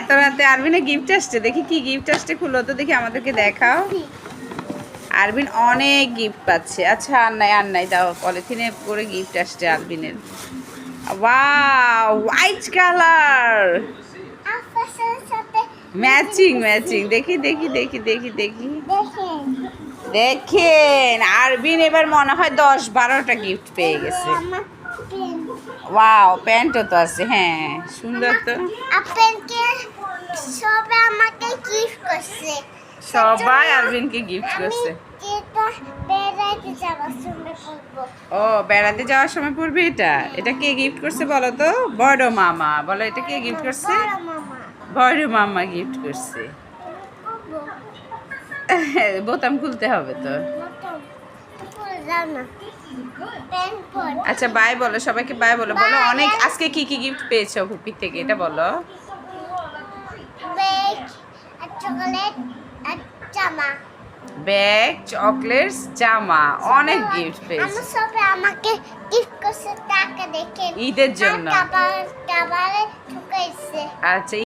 এত রাতে আরবিনে গিফট আসছে? দেখি কি গিফট আসছে খুলো তো দেখি আমাদেরকে দেখাও। আরবিন অনেক গিফট পাচ্ছে। আচ্ছা আর নাই আর নাই দাও পলিথিনে করে গিফট আসছে আরবিনের। হোয়াইট কালার ম্যাচিং ম্যাচিং দেখি দেখি দেখি দেখি দেখি। দেখেন। আরবিন এবার মনে হয় দশ বারোটা গিফট পেয়ে গেছে। ওয়াও প্যান্টও তো আছে হ্যাঁ। সুন্দর তো। আপনাকে সবে আমাকে গিফট করছে। সবাই আরবিনকে গিফট করছে। এটা বেড়াইতে যাওয়ার সময় করব। ও বেড়াতে যাওয়ার সময় পড়বে এটা? এটা কে গিফট করছে বলো তো? বড় মামা। বলো এটা কে গিফট করছে? বড় মামা। গিফট করছে। বোতাম খুলতে হবে তো। আচ্ছা বাই বলো সবাইকে বাই বলো। বলো অনেক আজকে কি কি গিফট পেয়েছ হুপির থেকে? এটা বলো। ব্যাগ চকলেটস জামা অনেক গিফট পেয়েছ। আমার সবে আমাকে গিফট করছে টাকা দেখে। ঈদের জন্য। আচ্ছা